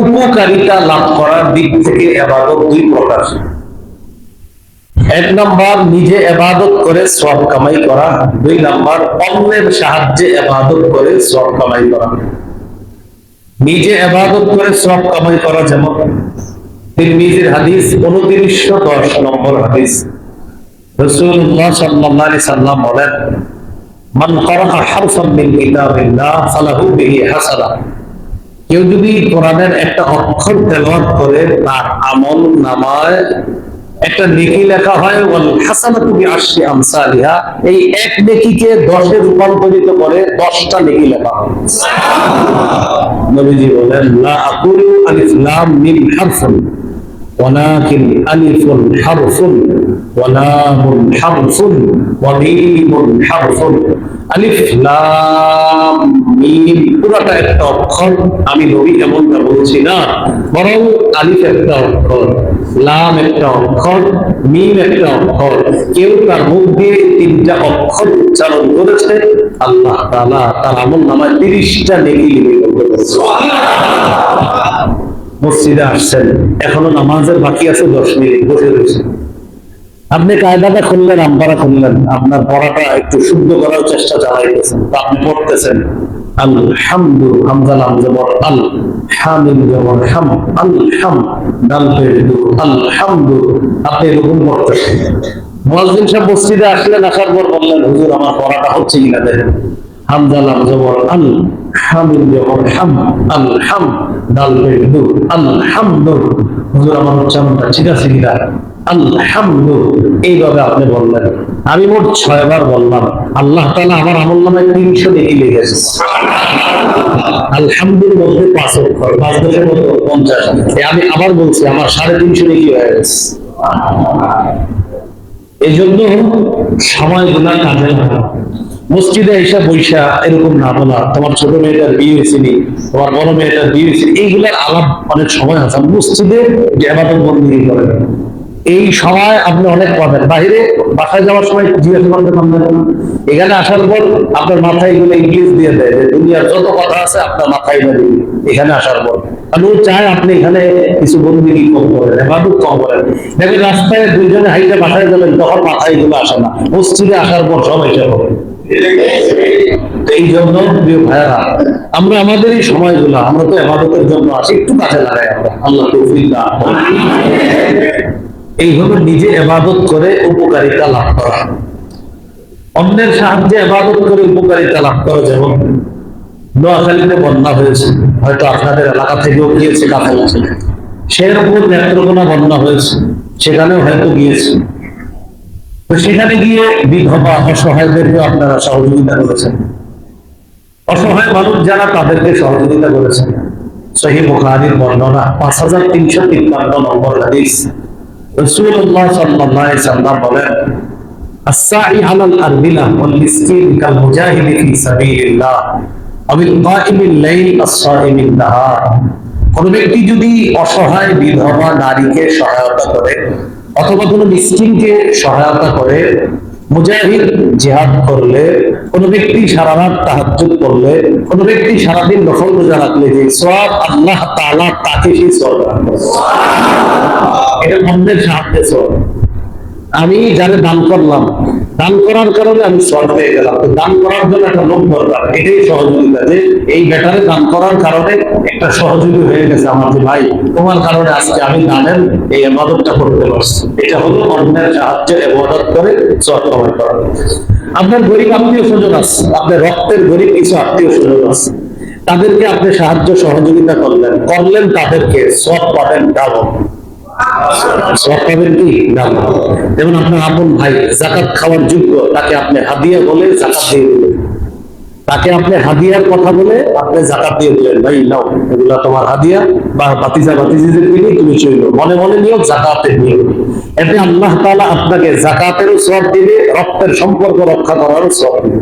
উপকারিতা লাভ করার দিক থেকে এবাদত দুই প্রকার এক নম্বর, নিজে এবাদত করে সব কামাই করা। দুই নম্বর, অন্যের সাহায্যে এবাদত করে সব কামাই করা। নিজে এবাদত করে সব কামাই করা যেমন তিরমিজির হাদিস, উনত্রিশশো দশ নম্বর হাদিস। রসুল্লাহ আলাইহি সাল্লাম বলেন, মান করাআ হারফান মিন ফালাহু বিহি হাসানাহ কেউ যদি কোরআনের একটা অক্ষর ব্যবহার করে তার আমল নামায় একটা নেকি লেখা হয় তুমি আসছে আমসালিহা এই এক নেকিকে 10 এ রূপান্তরিত করে 10টা নেকি লেখা হয়। নবীজি বলেন লা আকুলু আলিফ লাম মিম হারফুন। ولكن ألف حرف ولام حرف وميم حرف আলিফ লাম মিম পুরোটা একটা অক্ষর আমি নবী এমনটা বলছি না বরং আলিফ একটা অক্ষর লাম একটা অক্ষর মিম একটা অক্ষর কেউ তার মুখ দিয়ে তিনটা অক্ষর উচ্চারণ করেছে আল্লাহ তাআলা তার আমল নামায় তিরিশটা নেকি লিপি করেছে মসজিদে আসছেন। এখনও নামাজের বাকি আছে, দশ মিনিট বসে রয়েছে। আপনি কায়দাটা খুললেন আম্বারা খুললেন। আপনার পড়াটা একটু শুদ্ধ করার চেষ্টা চালাইতেছেন, তো আপনি পড়তেছেন। আলহামদু হামজাল আমজবর আল হামিদ জবর হাম আল হাম ডাল পেড়ু আলহামদু। আপনি এরকম পড়তেছেন। মুয়াজ্জিন সাহেব মসজিদে আসলেন, আসার পর বললেন, হুজুর, আমার পড়াটা হচ্ছে কিনা দেখেন। এইভাবে আপনি বললেন। আমি মোট ছয়বার বললাম, আল্লাহ তাআলা আমার আমল নামায় তিনশো নেকি লিখেছে আলহামদুর মধ্যে পাঁচ পাঁচ পঞ্চাশ। আমি আবার বলছি, আমার সাড়ে তিনশো নেকি হয়ে গেছে। এই জন্য সময়গুলা কাজে মসজিদে এসে বৈশা এরকম না বলা, তোমার ছোট মেয়েটার বিয়ে হয়েছে তোমার বড় মেয়েটার বিয়ে হয়েছে এইগুলার আলাপ অনেক সময় আছে। মসজিদে জামাতন বন্দী করেন এই সময় আপনি অনেক পাবেন। বাইরে বাসায় যাওয়ার সময় জিজ্ঞাসা করতে পারবেন এখানে আসার পর আপনার মাথায় এগুলো ইংলিশ দিয়ে দেয় যে, দুনিয়ার যত কথা আছে আপনার মাথায় এখানে আসার পর। আমি চাই আপনি এখানে কিছু বন্দি কম করেন? এবাদত কম করেন। দেখবেন রাস্তায় দুইজনে হাইটে বাসায় যাবেন তখন মাথায় এগুলো আসে না। মসজিদে আসার পর সব এসে হবে এই জন্য প্রিয় ভাইয়ারা, আমরা আমাদের এই সময়গুলো, আমরা তো এবাদতের জন্য আসি, একটু কাজে লাগাই আমরা। আল্লাহ তৌফিক দান এইভাবে নিজে এবাদত করে উপকারিতা লাভ করা। অন্যের সাহায্যে এবাদত করে উপকারিতা লাভ করা যেমন নোয়াখালীতে বন্যা হয়েছে হয়তো আপনাদের এলাকা থেকেও গিয়েছে কাছাকাছি সেরকম নেত্রকোনা বন্যা হয়েছে সেখানেও হয়তো গিয়েছে তো সেখানে গিয়ে বিধবা অসহায়দেরকে আপনারা সহযোগিতা করেছেন অসহায় মানুষ যারা তাদেরকে সহযোগিতা করেছেন সহি বুখারীর বর্ণনা পাঁচ হাজার তিনশো তিপ্পান্ন নম্বর হাদিস রসুল্লাহ সাল্লাল্লাহু আলাইহি সাল্লাম বলেন السعي على الأرملة والمسكين كالمجاهد في سبيل الله কোন ব্যক্তি যদি অসহায় বিধবা নারীকে সহায়তা করে অথবা কোনো মিসকিনকে সহায়তা করে, মুজাহিদ জিহাদ করলে, কোন ব্যক্তি সারা রাত তাহাজুদ করলে, কোন ব্যক্তি সারাদিন দখল রোজা রাখলে যে সব আল্লাহ তালা তাকে সেই সব এটা অন্যের সাহায্যে সব আমি যারা দান করলাম, দান করার কারণে আমি সৎ হয়ে গেলাম। তো দান করার জন্য একটা লোক দরকার, এটাই সহযোগিতা যে এই ব্যাটারে দান করার কারণে একটা সহযোগী হয়ে গেছে আমার যে ভাই। তোমার কারণে আজকে আমি দানের এই এবাদতটা করতে পারছি। এটা হলো অন্যের সাহায্যে এবাদত করে সৎ কমাই করা। আপনার গরিব আত্মীয় স্বজন আছে, আপনার রক্তের গরিব কিছু আত্মীয় স্বজন আছে। তাদেরকে আপনি সাহায্য সহযোগিতা করলেন করলেন তাদেরকে সৎ পাবেন, ডাবল। পাবেন কি? যেমন আপনার আপন ভাই জাকাত খাওয়ার যোগ্য, তাকে আপনি হাদিয়া বলে জাকাত দিয়ে দিলেন। তাকে আপনি হাদিয়ার কথা বলে আপনি জাকাত দিয়ে দিলেন। ভাই, নাও, এগুলা তোমার হাদিয়া বা বাতিজা বাতিজিদের তুমি চইল মনে মনে নিয়োগ জাকাতের নিয়োগ এতে আল্লাহ তাআলা আপনাকে জাকাতেরও সব দিবে, রক্তের সম্পর্ক রক্ষা করারও সব দিবে।